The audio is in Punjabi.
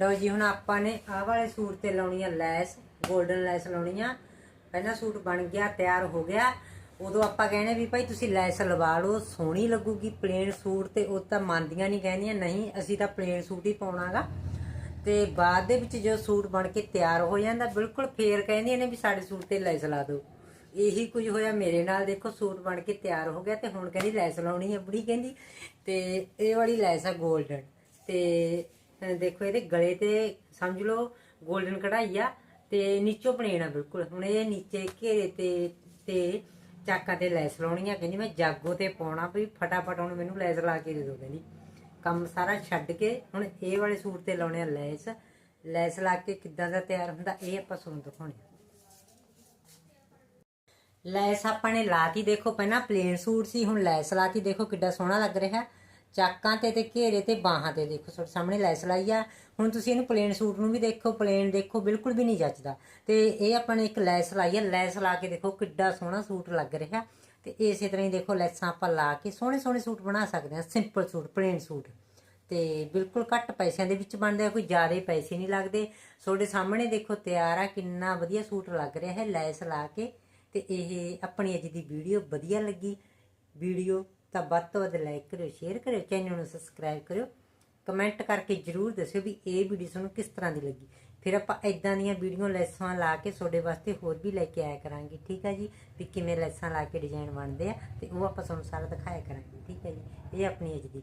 ਲਓ ਜੀ, ਹੁਣ ਆਪਾਂ ਨੇ ਆਹ ਵਾਲੇ ਸੂਟ ਤੇ ਲਾਉਣੀ ਆ ਲੈਸ 골ਡਨ ਲੈਸ ਲਾਉਣੀ ਆ। ਪਹਿਲਾ ਸੂਟ ਬਣ ਗਿਆ, ਤਿਆਰ ਹੋ ਗਿਆ। ਉਦੋਂ ਆਪਾਂ ਕਹਿੰਦੇ ਵੀ ਭਾਈ ਤੁਸੀਂ ਲੈਸ ਲਵਾ ਲਓ, ਸੋਹਣੀ ਲੱਗੂਗੀ ਪਲੇਨ ਸੂਟ ਤੇ, ਉਹ ਤਾਂ ਮੰਨਦੀਆਂ ਨਹੀਂ ਕਹਿੰਦੀਆਂ ਨਹੀਂ, ਅਸੀਂ ਤਾਂ ਪਲੇਨ ਸੂਟ ਹੀ ਪਾਉਣਾਗਾ। ਤੇ ਬਾਅਦ ਦੇ ਵਿੱਚ ਜੋ ਸੂਟ ਬਣ ਕੇ ਤਿਆਰ ਹੋ ਜਾਂਦਾ, ਬਿਲਕੁਲ ਫੇਰ ਕਹਿੰਦੀਆਂ ਨੇ ਵੀ ਸਾਡੇ ਸੂਟ ਤੇ ਲੈਸ ਲਾ ਦਿਓ। ਇਹੀ ਕੁਝ ਹੋਇਆ ਮੇਰੇ ਨਾਲ, ਦੇਖੋ ਸੂਟ ਬਣ ਕੇ ਤਿਆਰ ਹੋ ਗਿਆ ਤੇ ਹੁਣ ਕਹਿੰਦੀ ਲੈਸ ਲਾਉਣੀ ਹੈ ਬੁੜੀ, ਕਹਿੰਦੀ। ਤੇ ਇਹ ਵਾਲੀ ਲੈਸ ਆ 골ਡਨ ਤੇ ਦੇਖੋ ਇਹਦੇ ਗਲੇ ਤੇ ਸਮਝ ਲਓ 골ਡਨ ਕਢਾਈ ਆ ਤੇ ਨੀਚੋਂ ਪਲੇਨ ਆ ਬਿਲਕੁਲ। ਹੁਣ ਇਹ ਨੀਚੇ ਘੇਰੇ ਤੇ ਤੇ ਚਾਕਾਂ ਤੇ ਲੈਸ ਲਾਉਣੀ ਆ। ਕਹਿੰਦੀ ਮੈਂ ਜਾਗੋ ਤੇ ਪਾਉਣਾ ਵੀ ਫਟਾਫਟ ਹੁਣ ਮੈਨੂੰ ਲੈਸ ਲਾ ਕੇ ਦੇ ਦਿਓ ਕਹਿੰਦੀ। ਕੰਮ ਸਾਰਾ ਛੱਡ ਕੇ ਹੁਣ ਇਹ ਵਾਲੇ ਸੂਟ ਤੇ ਲਾਉਣੇ ਆ ਲੈਸ। ਲੈਸ ਲਾ ਕੇ ਕਿੱਦਾਂ ਦਾ ਤਿਆਰ ਹੁੰਦਾ ਇਹ ਆਪਾਂ ਤੁਹਾਨੂੰ ਦਿਖਾਉਣੇ ਲੈਸ ਆਪਾਂ ਨੇ ਲਾਤੀ। ਦੇਖੋ ਪਹਿਲਾਂ ਪਲੇਨ ਸੂਟ ਸੀ, ਹੁਣ ਲੈਸ ਲਾਤੀ। ਦੇਖੋ ਕਿੱਡਾ ਸੋਹਣਾ ਲੱਗ ਰਿਹਾ। ਚਾਕਾਂ ਤੇ ਤੇ ਘੇਰੇ ਤੇ ਬਾਹਾਂ ਤੇ ਦੇਖੋ, ਤੁਹਾਡੇ ਸਾਹਮਣੇ ਲੈਸ ਲਾਈ ਆ। ਹੁਣ ਤੁਸੀਂ ਇਹਨੂੰ ਪਲੇਨ ਸੂਟ ਨੂੰ ਵੀ ਦੇਖੋ ਪਲੇਨ ਦੇਖੋ, ਬਿਲਕੁਲ ਵੀ ਨਹੀਂ ਜੱਚਦਾ। ਤੇ ਇਹ ਆਪਾਂ ਨੇ ਇੱਕ ਲੈਸ ਲਾਈ ਆ ਲੈਸ ਲਾ ਕੇ ਦੇਖੋ ਕਿੱਡਾ ਸੋਹਣਾ ਸੂਟ ਲੱਗ ਰਿਹਾ। ਤੇ ਇਸੇ ਤਰ੍ਹਾਂ ਹੀ ਦੇਖੋ, ਲੈਸਾਂ ਆਪਾਂ ਲਾ ਕੇ ਸੋਹਣੇ ਸੋਹਣੇ ਸੂਟ ਬਣਾ ਸਕਦੇ ਹਾਂ ਸਿੰਪਲ ਸੂਟ ਪਲੇਨ ਸੂਟ। ਤੇ ਬਿਲਕੁਲ ਘੱਟ ਪੈਸਿਆਂ ਦੇ ਵਿੱਚ ਬਣਦੇ ਆ, ਕੋਈ ਜ਼ਿਆਦਾ ਪੈਸੇ ਨਹੀਂ ਲੱਗਦੇ। ਤੁਹਾਡੇ ਸਾਹਮਣੇ ਦੇਖੋ, ਤਿਆਰ ਆ, ਕਿੰਨਾ ਵਧੀਆ ਸੂਟ ਲੱਗ ਰਿਹਾ ਹੈ ਲੈਸ ਲਾ ਕੇ। ਤੇ ਇਹ ਆਪਣੀ ਅੱਜ ਦੀ ਵੀਡੀਓ ਵਧੀਆ ਲੱਗੀ। ਵੀਡੀਓ ਤਾਂ ਵੱਧ ਤੋਂ ਵੱਧ ਲਾਈਕ ਕਰਿਓ ਸ਼ੇਅਰ ਕਰਿਓ ਚੈਨਲ ਨੂੰ ਸਬਸਕ੍ਰਾਈਬ ਕਰਿਓ। ਕਮੈਂਟ ਕਰਕੇ ਜਰੂਰ ਦੱਸਿਓ ਵੀ ਇਹ ਵੀਡੀਓ ਤੁਹਾਨੂੰ ਕਿਸ ਤਰ੍ਹਾਂ ਦੀ ਲੱਗੀ। ਫਿਰ ਆਪਾਂ ਇਦਾਂ ਦੀਆਂ ਵੀਡੀਓ ਲੈਸਾਂ ਲਾ ਕੇ ਤੁਹਾਡੇ ਵਾਸਤੇ ਹੋਰ ਵੀ ਲੈ ਕੇ ਆਇਆ ਕਰਾਂਗੇ, ਠੀਕ ਹੈ ਜੀ? ਵੀ ਕਿਵੇਂ ਲੈਸਾਂ ਲਾ ਕੇ ਡਿਜ਼ਾਈਨ ਬਣਦੇ ਆ ਤੇ ਉਹ ਆਪਾਂ ਤੁਹਾਨੂੰ ਸਾਰਾ ਦਿਖਾਇਆ ਕਰਾਂਗੇ, ਠੀਕ ਹੈ ਜੀ? ਇਹ ਆਪਣੀ ਅੱਜ ਦੀ